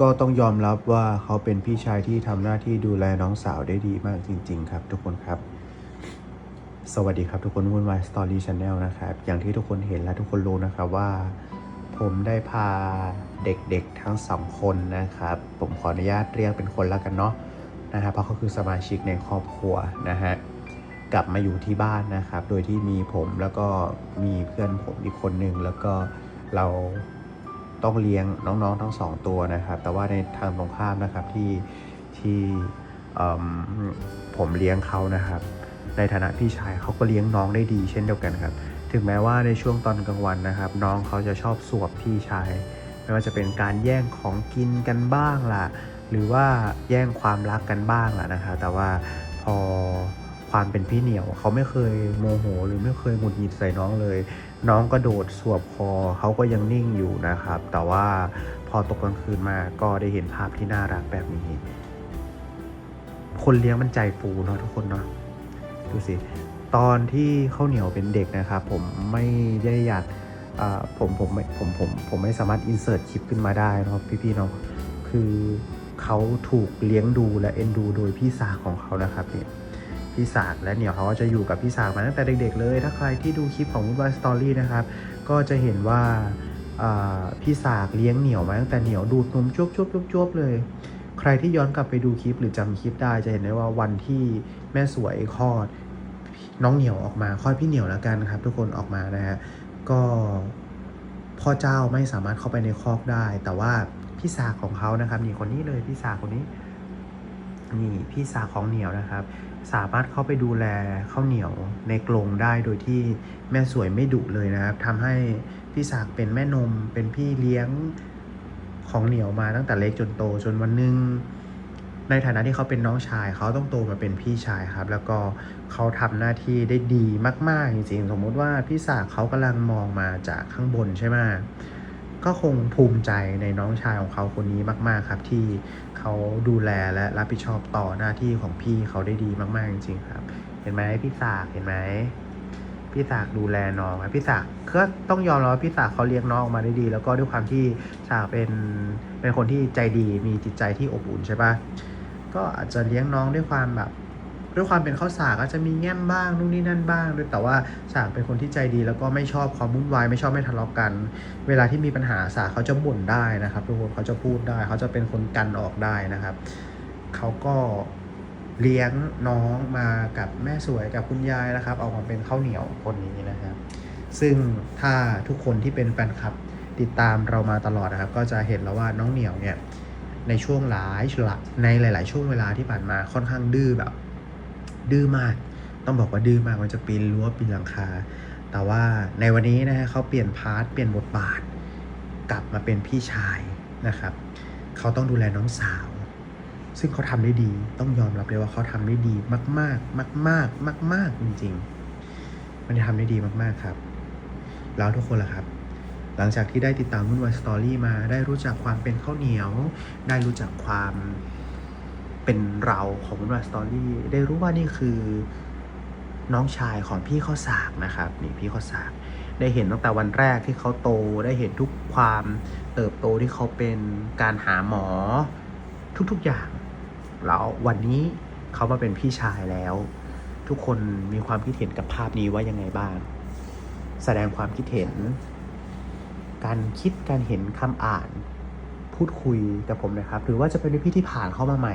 ก็ต้องยอมรับว่าเขาเป็นพี่ชายที่ทำหน้าที่ดูแลน้องสาวได้ดีมากจริง ๆ ครับทุกคนครับ สวัสดีครับทุกคนวุ่นวายสตอรี่ชาแนลนะครับ อย่างที่ทุกคนเห็นและทุกคนรู้นะครับว่า ผมได้พาเด็กๆทั้งสองคนนะครับ ผมขออนุญาตเรียกเป็นคนละกันเนาะนะฮะเพราะเขาคือสมาชิกในครอบครัวนะฮะกลับมาอยู่ที่บ้านนะครับ โดยที่มีผมแล้วก็มีเพื่อนผมอีกคนนึงแล้วก็เรา ต้องเลี้ยงน้องๆทั้งสองตัวนะครับ แต่ว่าในทางตรงข้ามนะครับที่ที่ผมเลี้ยงเขานะครับ ในฐานะพี่ชายเขาก็เลี้ยงน้องได้ดีเช่นเดียวกันครับ ถึงแม้ว่าในช่วงตอนกลางวันนะครับ น้องเขาจะชอบสวบพี่ชาย ไม่ว่าจะเป็นการแย่งของกินกันบ้างล่ะ หรือว่าแย่งความรักกันบ้างล่ะนะครับ แต่ว่าพอความเป็นพี่เหนียวเขาไม่เคยโมโห หรือไม่เคยหงุดหงิดใส่น้องเลย น้องก็โดดสวบคอเขาก็ยังนิ่งอยู่นะครับ แต่ว่าพอตกกลางคืนมาก็ได้เห็นภาพที่น่ารักแบบนี้ คนเลี้ยงมันใจฟูเนาะทุกคนเนาะดูสิตอนที่ข้าวเหนียวเป็นเด็กนะครับ ผมไม่ได้อยากผมผมผมผมผมไม่สามารถอินเสิร์ตคลิปขึ้นมาได้เนาะพี่ๆเนาะคือเขาถูกเลี้ยงดูและเอ็นดู โดยพี่สาวของเขานะครับเนี่ย พี่สากและเหนียวเขาก็จะอยู่กับพี่สากมาตั้งแต่เด็กๆเลย ถ้าใครที่ดูคลิปของ Woodward Story นะครับ ก็จะเห็นว่าพี่สากเลี้ยงเหนียวมาตั้งแต่เหนียวดูดนมจุ๊บจุ๊บจุ๊บจุ๊บเลย ใครที่ย้อนกลับไปดูคลิปหรือจำคลิปได้จะเห็นได้ว่าวันที่แม่สวยคลอด น้องเหนียวออกมาคลอดพี่เหนียวแล้วกันครับ ทุกคนออกมานะฮะก็พ่อเจ้าไม่สามารถเข้าไปในคอกได้ แต่ว่าพี่สาวของเขานะครับนี่คนนี้เลยพี่สาวคนนี้ นี่พี่สาวของเหนียวนะครับ สามารถเข้าไปดูแลข้าวเหนียวในกรงได้โดยที่แม่สวยไม่ดุเลยนะครับทำให้พี่สากเป็นแม่นมเป็นพี่เลี้ยงของเหนียวมาตั้งแต่เล็กจนโตจนวันหนึงในฐานะที่เขาเป็นน้องชาย เขาต้องโตมาเป็นพี่ชายครับ แล้วก็เขาทำหน้าที่ได้ดีมาก ๆ จริงๆ สมมุติว่าพี่สากเขากำลังมองมาจากข้างบนใช่ไหม ก็คงภูมิใจในน้องชายของเขาคนนี้มาก ๆ ครับ ที่เขาดูแลและรับผิดชอบต่อหน้าที่ของพี่เขาได้ดีมาก ๆ จริงๆครับ เห็นไหมพี่สากเห็นไหมพี่สากดูแลน้องครับพี่สากก็ต้องยอมรับว่าพี่สากเขาเลี้ยงน้องออกมาได้ดี แล้วก็ด้วยความที่สากเป็นเป็นคนที่ใจดีมีจิตใจที่อบอุ่นใช่ปะก็อาจจะเลี้ยงน้องด้วยความแบบ ด้วยความเป็นข้าวสากก็จะมีแง้มบ้างนู่นนี่นั่นบ้างด้วยแต่ว่าสากเป็นคนที่ใจดี แล้วก็ไม่ชอบความวุ่นวายไม่ชอบไม่ทะเลาะกัน เวลาที่มีปัญหาสากเขาจะบ่นได้นะครับทุกคนเขาจะพูดได้ เขาจะเป็นคนกันออกได้นะครับเขาก็เลี้ยงน้องมากับแม่สวยกับคุณยายนะครับออกมาเป็นข้าวเหนียวคนนี้นะครับ ซึ่งถ้าทุกคนที่เป็นแฟนคลับติดตามเรามาตลอดนะครับ ก็จะเห็นแล้วว่าน้องเหนียวเนี่ยในช่วงหลายในหลาย ๆ ช่วงเวลาที่ผ่านมาค่อนข้างดื้อแบบ ดื้อมาก ต้องบอกว่าดื้อมากมันจะปีนรั้วปีนหลังคา แต่ว่าในวันนี้นะฮะเขาเปลี่ยนพาร์ทเปลี่ยนบทบาท กลับมาเป็นพี่ชายนะครับเขาต้องดูแลน้องสาว ซึ่งเขาทำได้ดี ต้องยอมรับเลยว่าเขาทำได้ดีมากๆมากๆมากๆจริงๆ มันทำได้ดีมากๆครับ แล้วทุกคนล่ะครับ หลังจากที่ได้ติดตามวุ่นวายสตอรี่มา ได้รู้จักความเป็นข้าวเหนียว ได้รู้จักความ เป็นเราของวุ่นวาสตอรี่ได้รู้ว่านี่คือน้องชายของพี่ข้าวสากนะครับนี่พี่ข้าวสากได้เห็นตั้งแต่วันแรกที่เขาโตได้เห็นทุกความเติบโตที่เขาเป็นการหาหมอทุกๆอย่าง แล้ววันนี้เขามาเป็นพี่ชายแล้ว ทุกคนมีความคิดเห็นกับภาพนี้ว่ายังไงบ้าง แสดงความคิดเห็น การคิดการเห็นคำอ่าน พูดคุยกับผมนะครับ หรือว่าจะเป็นพี่ที่ผ่านเข้ามาใหม่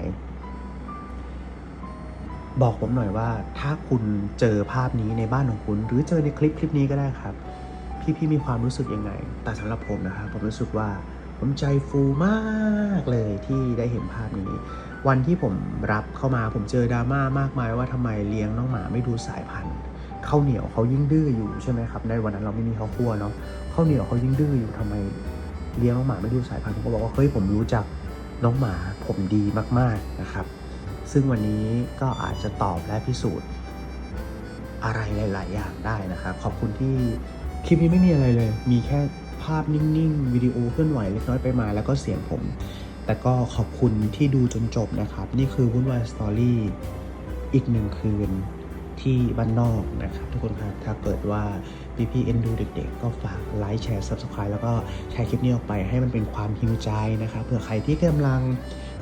บอกผมหน่อยว่าถ้าคุณเจอภาพนี้ในบ้านของคุณ หรือเจอในคลิปคลิปนี้ก็ได้ครับ พี่พี่มีความรู้สึกยังไง แต่สำหรับผมนะครับผมรู้สึกว่าผมใจฟูมากเลยที่ได้เห็นภาพนี้ วันที่ผมรับเข้ามาผมเจอดราม่ามากมายว่าทำไมเลี้ยงน้องหมาไม่ดูสายพันธุ์ข้าวเหนียวเขายิ่งดื้ออยู่ใช่ไหมครับในวันนั้นเราไม่มีข้าวคั่วเนาะข้าวเหนียวเขายิ่งดื้ออยู่ทำไมเลี้ยงน้องหมาไม่ดูสายพันธุ์ผมก็บอกว่าเฮ้ยผมรู้จักน้องหมาผมดีมากๆนะครับ ซึ่งวันนี้ก็อาจจะตอบและพิสูจน์อะไรหลาย ๆ อย่างได้นะครับ ขอบคุณที่คลิปนี้ไม่มีอะไรเลย มีแค่ภาพนิ่ง ๆ วิดีโอเคลื่อนไหวเล็กน้อยไปมา แล้วก็เสียงผม แต่ก็ขอบคุณที่ดูจนจบนะครับ นี่คือวุ่นวายสตอรี่อีกหนึ่งคืนที่บ้านนอกนะครับ ทุกคนครับถ้าเกิดว่าพี่ๆเอ็นดูเด็ก ๆ ก็ฝากไลค์แชร์ Subscribe แล้วก็แชร์คลิปนี้ออกไปให้มันเป็นความฮิวใจนะครับเผื่อใครที่กำลัง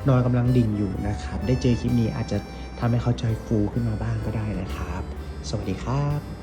นอนกำลังดิ่งอยู่นะครับ ได้เจอคลิปนี้อาจจะทำให้เขาใจฟูขึ้นมาบ้างก็ได้นะครับ สวัสดีครับ